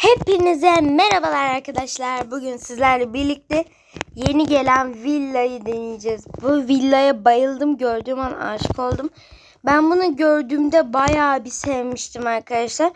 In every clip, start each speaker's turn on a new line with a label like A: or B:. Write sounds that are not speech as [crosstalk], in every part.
A: Hepinize merhabalar arkadaşlar. Bugün sizlerle birlikte yeni gelen villayı deneyeceğiz. Bu villaya bayıldım. Gördüğüm an aşık oldum. Ben bunu gördüğümde bayağı bir sevmiştim arkadaşlar.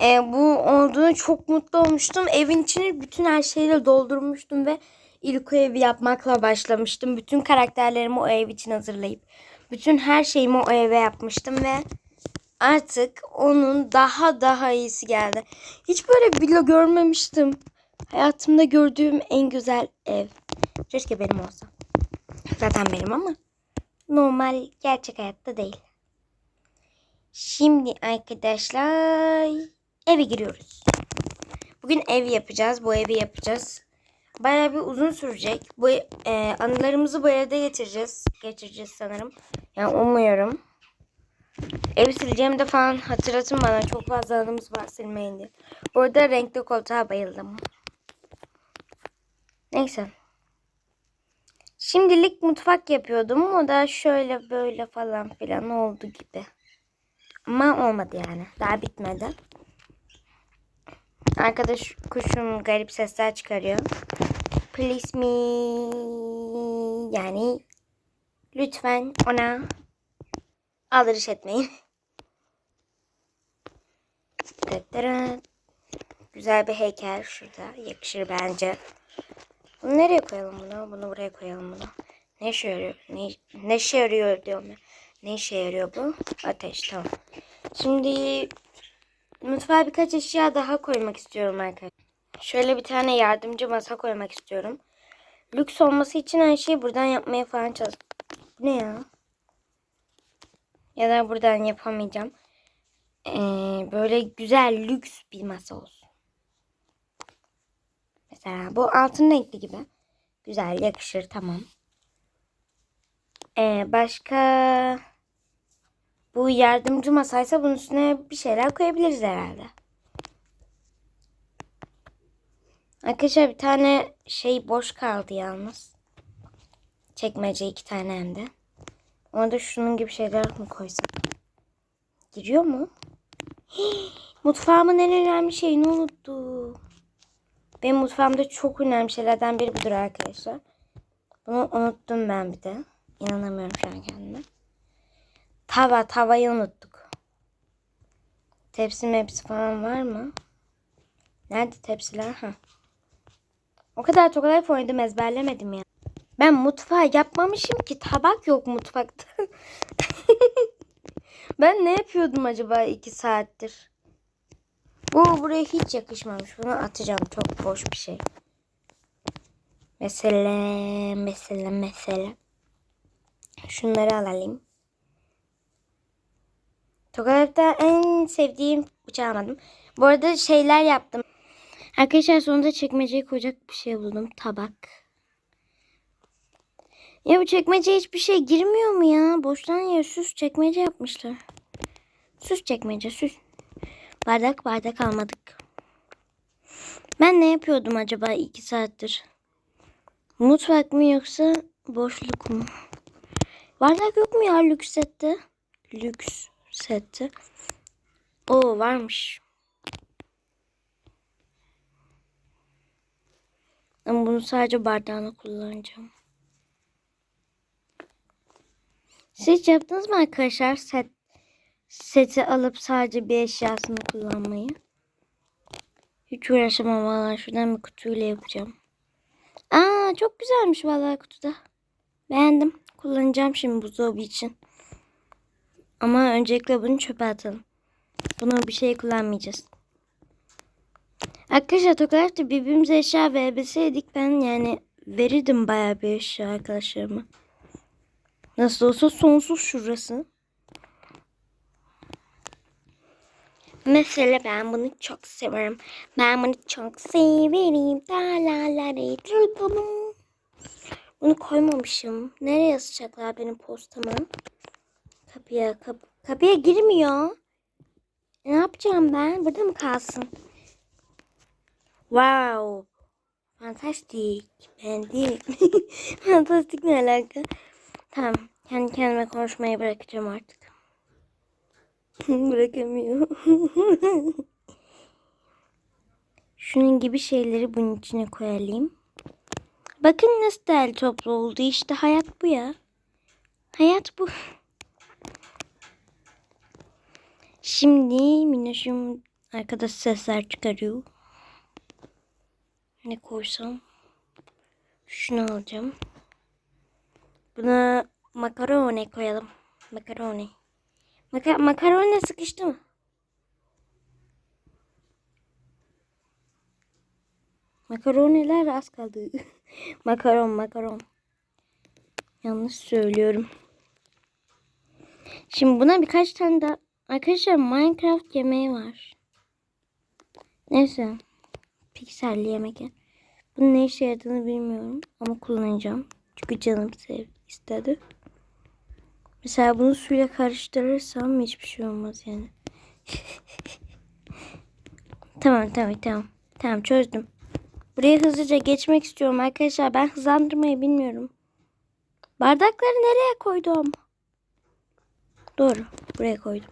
A: Ee, bu olduğunu çok mutlu olmuştum. Evin içini bütün her şeyle doldurmuştum ve ilk evi yapmakla başlamıştım. Bütün karakterlerimi o ev için hazırlayıp bütün her şeyimi o eve yapmıştım ve artık onun daha daha iyisi geldi. Hiç böyle bir villa görmemiştim. Hayatımda gördüğüm en güzel ev. Keşke benim olsa. Zaten benim ama normal gerçek hayatta değil. Şimdi arkadaşlar eve giriyoruz. Bugün ev yapacağız. Bu evi yapacağız. Bayağı bir uzun sürecek. Bu e, anılarımızı bu evde getireceğiz. Geçireceğiz sanırım. Yani umuyorum. Ev sileceğim de falan hatırlatın bana. Çok fazla anımız var silmeyin diye. Bu arada renkli koltuğa bayıldım. Neyse. Şimdilik mutfak yapıyordum. O da şöyle böyle falan filan oldu gibi. Ama olmadı yani. Daha bitmedi. Arkadaş kuşum garip sesler çıkarıyor. Please me. Yani lütfen ona aldırış etmeyin. Güzel bir heykel şurada. Yakışır bence. Bunu nereye koyalım bunu? Bunu buraya koyalım bunu. Ne işe yarıyor? Ne, ne işe yarıyor diyorum ya. Ne işe yarıyor bu? Ateş tamam. Şimdi mutfağa birkaç eşya daha koymak istiyorum arkadaşlar. Şöyle bir tane yardımcı masa koymak istiyorum. Lüks olması için her şeyi buradan yapmaya falan çalış. Ne ya? Ya da buradan yapamayacağım. Ee, böyle güzel lüks bir masa olsun. Mesela bu altın renkli gibi. Güzel yakışır tamam. Ee, başka bu yardımcı masaysa bunun üstüne bir şeyler koyabiliriz herhalde. Arkadaşlar bir tane şey boş kaldı yalnız. Çekmece iki tane hem de. Ona şunun gibi şeyler mi koysak? Giriyor mu? [gasps] Mutfağımın en önemli şeyini unuttum. Benim mutfağımda çok önemli şeylerden biri budur arkadaşlar. Bunu unuttum ben bir de. İnanamıyorum şu an kendime. Tava, tavayı unuttuk. Tepsi mepsi falan var mı? Nerede tepsiler? Ha. O kadar çok kolay oynadım ezberlemedim ya. Ben mutfağı yapmamışım ki tabak yok mutfakta. [laughs] ben ne yapıyordum acaba iki saattir? Bu buraya hiç yakışmamış. Bunu atacağım. Çok boş bir şey. Mesele, mesele, mesele. Şunları alalım. Tokalat'ta en sevdiğim bıçağı almadım. Bu arada şeyler yaptım. Arkadaşlar sonunda çekmeceye koyacak bir şey buldum. Tabak. Ya bu çekmece hiçbir şey girmiyor mu ya? Boştan ya süs çekmece yapmışlar. Süs çekmece süs. Bardak bardak almadık. Ben ne yapıyordum acaba iki saattir? Mutfak mı yoksa boşluk mu? Bardak yok mu ya lüks sette? Lüks sette. O varmış. Ama bunu sadece bardağına kullanacağım. Siz yaptınız mı arkadaşlar set seti alıp sadece bir eşyasını kullanmayı? Hiç uğraşamam valla. Şuradan bir kutuyla yapacağım. Aa çok güzelmiş valla kutuda. Beğendim. Kullanacağım şimdi buzdolabı için. Ama öncelikle bunu çöpe atalım. Bunu bir şey kullanmayacağız. Arkadaşlar Tokalar'da birbirimize eşya verebilseydik ben yani verirdim bayağı bir eşya arkadaşlarıma. Nasıl olsa sonsuz şurası. Mesela ben bunu çok severim. Ben bunu çok severim. Da la la re, tru du du. Bunu koymamışım. Nereye yazacaklar benim postamı? Kapıya kap kapıya girmiyor. Ne yapacağım ben? Burada mı kalsın? Wow. Fantastik. Beğendim. [laughs] Fantastik ne alaka? Tamam. Kendi kendime konuşmayı bırakacağım artık. [laughs] Bırakamıyor. [laughs] Şunun gibi şeyleri bunun içine koyalım. Bakın nasıl değerli toplu oldu. İşte hayat bu ya. Hayat bu. [laughs] Şimdi Minnoş'um arkada sesler çıkarıyor. Ne koysam? Şunu alacağım. Buna makarone koyalım. Makarone. Maka makarone sıkıştı mı? Makaroneler az kaldı. [laughs] makaron makaron. Yanlış söylüyorum. Şimdi buna birkaç tane daha... Arkadaşlar Minecraft yemeği var. Neyse. Pikselli yemek. Bunun ne işe yaradığını bilmiyorum. Ama kullanacağım. Çünkü canım sev istedi. Mesela bunu suyla karıştırırsam hiçbir şey olmaz yani. [laughs] tamam tamam tamam. Tamam çözdüm. Buraya hızlıca geçmek istiyorum arkadaşlar. Ben hızlandırmayı bilmiyorum. Bardakları nereye koydum? Doğru. Buraya koydum.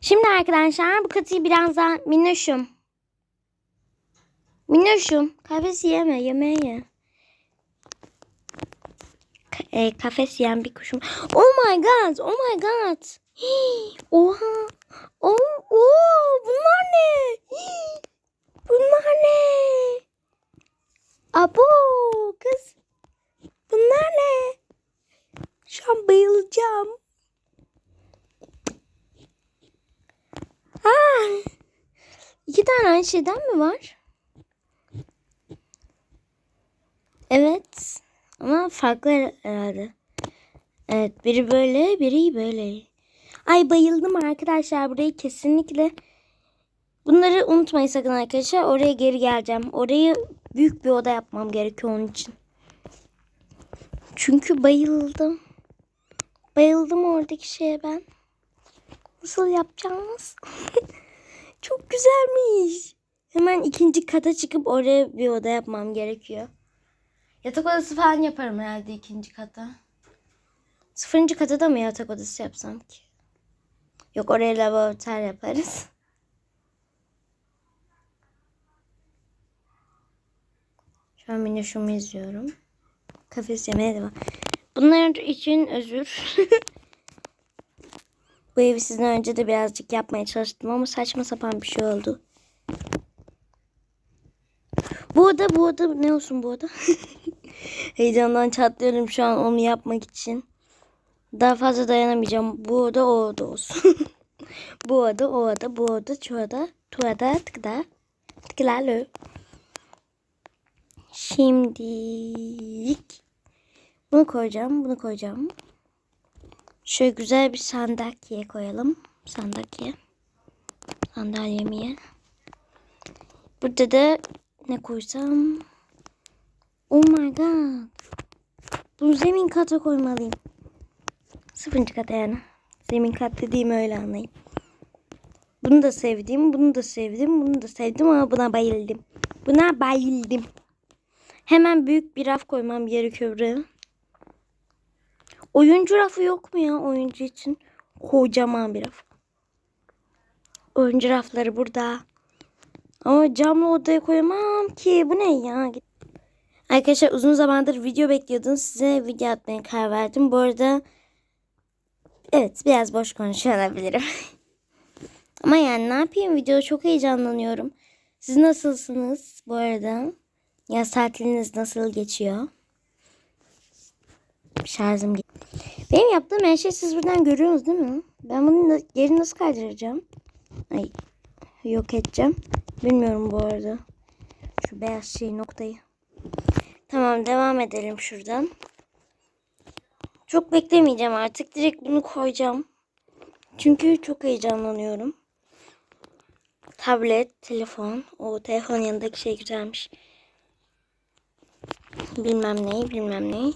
A: Şimdi arkadaşlar bu katıyı biraz daha minnoşum. Minnoşum. Kafes yeme. Yemeği ye. E, kafes yiyen bir kuşum. Oh my god. Oh my god. [gasps] Oha. Oh, oh, bunlar ne? [gasps] Bunlar ne? Abo kız. Bunlar ne? Şu an bayılacağım. Ha. İki tane aynı şeyden mi var? Evet. Ama farklı herhalde. Evet biri böyle biri böyle. Ay bayıldım arkadaşlar. Burayı kesinlikle Bunları unutmayın sakın arkadaşlar. Oraya geri geleceğim. Orayı büyük bir oda yapmam gerekiyor onun için. Çünkü bayıldım. Bayıldım oradaki şeye ben. Nasıl yapacağımız? [laughs] Çok güzelmiş. Hemen ikinci kata çıkıp oraya bir oda yapmam gerekiyor. Yatak odası falan yaparım herhalde ikinci kata. Sıfırıncı kata da mı yatak odası yapsam ki? Yok oraya laboratuvar yaparız. Şu an minnoşumu izliyorum. Kafes yemeye devam. Bunların için özür. [laughs] Bu evi sizden önce de birazcık yapmaya çalıştım ama saçma sapan bir şey oldu. Bu oda bu oda ne olsun bu oda? [laughs] Heyecandan çatlıyorum şu an onu yapmak için. Daha fazla dayanamayacağım. Bu oda o oda olsun. [laughs] bu oda o oda bu oda şu oda tu oda tıkda tıklarlı. Şimdilik bunu koyacağım, bunu koyacağım. Şöyle güzel bir sandalye koyalım. Sandalye. Sandalyemi. Burada da ne koysam? Oh my god. Bunu zemin kata koymalıyım. Sıfırıncı kata yani. Zemin kat dediğimi öyle anlayın. Bunu da sevdim, bunu da sevdim, bunu da sevdim ama buna bayıldım. Buna bayıldım. Hemen büyük bir raf koymam gerekiyor buraya. Oyuncu rafı yok mu ya oyuncu için? Kocaman bir raf. Oyuncu rafları burada. Ama camlı odaya koyamam ki. Bu ne ya? Arkadaşlar uzun zamandır video bekliyordunuz. Size video atmaya karar verdim. Bu arada evet biraz boş konuşuyor olabilirim. [laughs] Ama yani ne yapayım? Video çok heyecanlanıyorum. Siz nasılsınız bu arada? Yaz tatiliniz nasıl geçiyor? Şarjım Benim yaptığım her şeyi siz buradan görüyorsunuz değil mi? Ben bunu geri nasıl kaydıracağım? Ay yok edeceğim. Bilmiyorum bu arada. Şu beyaz şey noktayı. Tamam devam edelim şuradan. Çok beklemeyeceğim artık. Direkt bunu koyacağım. Çünkü çok heyecanlanıyorum. Tablet, telefon. O telefon yanındaki şey güzelmiş. Bilmem neyi, bilmem neyi.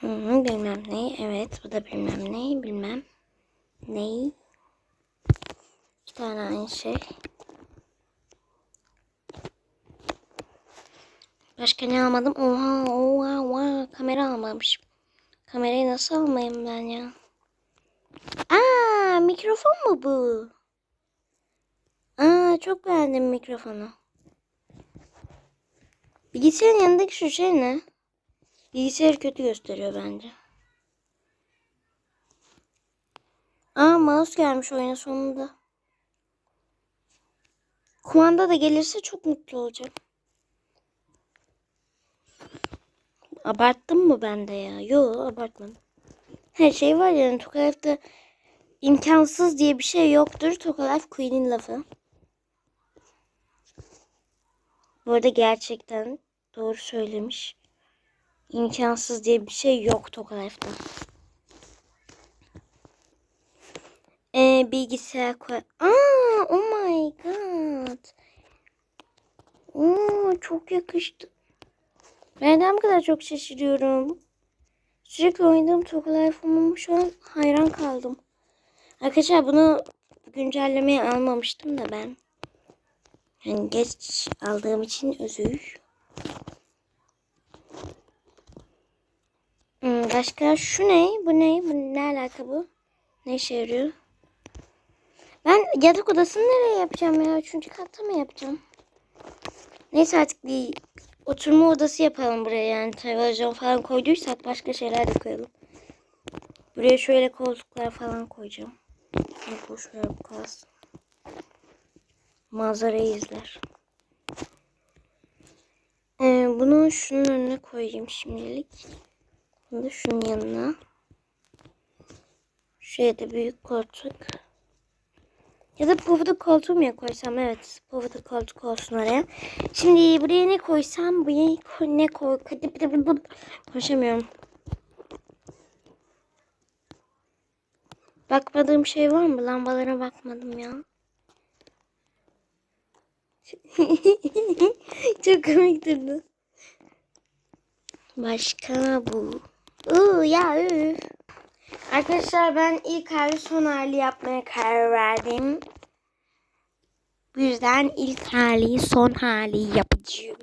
A: Hı bilmem neyi. Evet, bu da bilmem neyi, bilmem neyi. İki tane aynı şey. Başka ne almadım? Oha, oha, oha. Kamera almamışım. Kamerayı nasıl almayayım ben ya? Aa, mikrofon mu bu? Aa çok beğendim mikrofonu. Bilgisayarın yanındaki şu şey ne? Bilgisayar kötü gösteriyor bence. Aa mouse gelmiş oyunun sonunda. Kumanda da gelirse çok mutlu olacağım. Abarttım mı ben de ya? Yo abartmadım. Her şey var yani Tokayev'de imkansız diye bir şey yoktur. Tokayev Queen'in lafı. Bu arada gerçekten doğru söylemiş. İmkansız diye bir şey yok Tokayev'de. Ee, bilgisayar koy. Aa, oh my god. Oo, çok yakıştı. Ben neden bu kadar çok şaşırıyorum? Sürekli oynadığım Toggle iPhone'uma şu an hayran kaldım. Arkadaşlar bunu güncellemeye almamıştım da ben. Yani geç aldığım için özür. Hmm, başka şu ne? Bu ne? Bu ne alaka bu? Ne işe yarıyor? Ben yatak odasını nereye yapacağım ya? Üçüncü katta mı yapacağım? Neyse artık bir oturma odası yapalım buraya yani televizyon falan koyduysak başka şeyler de koyalım. Buraya şöyle koltuklar falan koyacağım. Boş ver bu kalsın. Manzarayı izler. Ee, bunu şunun önüne koyayım şimdilik. Bunu da şunun yanına. Şuraya da büyük koltuk. Ya da pufuduk koltuğu ya koysam? Evet. Pufuduk koltuk olsun oraya. Şimdi buraya ne koysam? Buraya ne koy? Konuşamıyorum. Bakmadığım şey var mı? Lambalara bakmadım ya. [laughs] Çok komik durdu. Başka bu. Iı, ya üf. Arkadaşlar ben ilk hali son hali yapmaya karar verdim. Bu yüzden ilk hali son hali yapacağım.